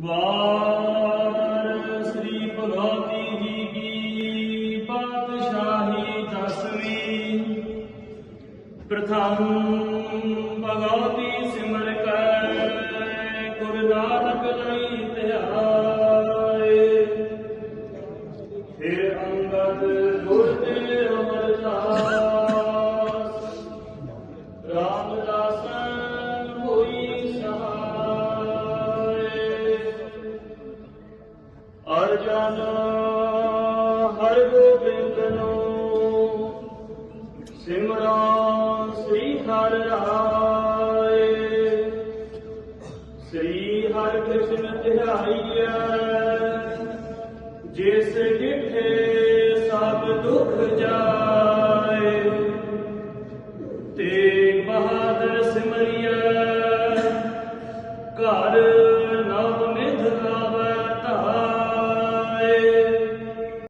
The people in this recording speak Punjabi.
ਵਾਰ ਸ੍ਰੀ ਭਗਵਤੀ ਜੀ ਕੀ ਪਾਤਸ਼ਾਹੀ ਦਸਵੀਂ। ਪ੍ਰਥਮ ਭਗਵਤੀ ਸਿਮਰ ਕਰ ਗੁਰੂ ਨਾਨਕ ਲਈ ਧਿਆਏ ਫਿਰ ਅੰਗਦ ਗੁਰ ਤੇ ਅਮਰਦਾਸ। ਰਾਮਦਾਸਨ ਅਰਜਨ ਹਰ ਗੋਬਿੰਦ ਨੂੰ ਸਿਮਰਾਂ ਸ੍ਰੀ ਹਰ ਰਾਏ ਸ੍ਰੀ ਹਰਿ ਕ੍ਰਿਸ਼ਨ ਧਿਆਈਐ, ਜਿਸ ਡਿਠੇ ਸਭ ਦੁਖ ਜਾਏ, ਤੇ ਬਹਾਦਰ ਸਿਮਰਿਆ ਘਰ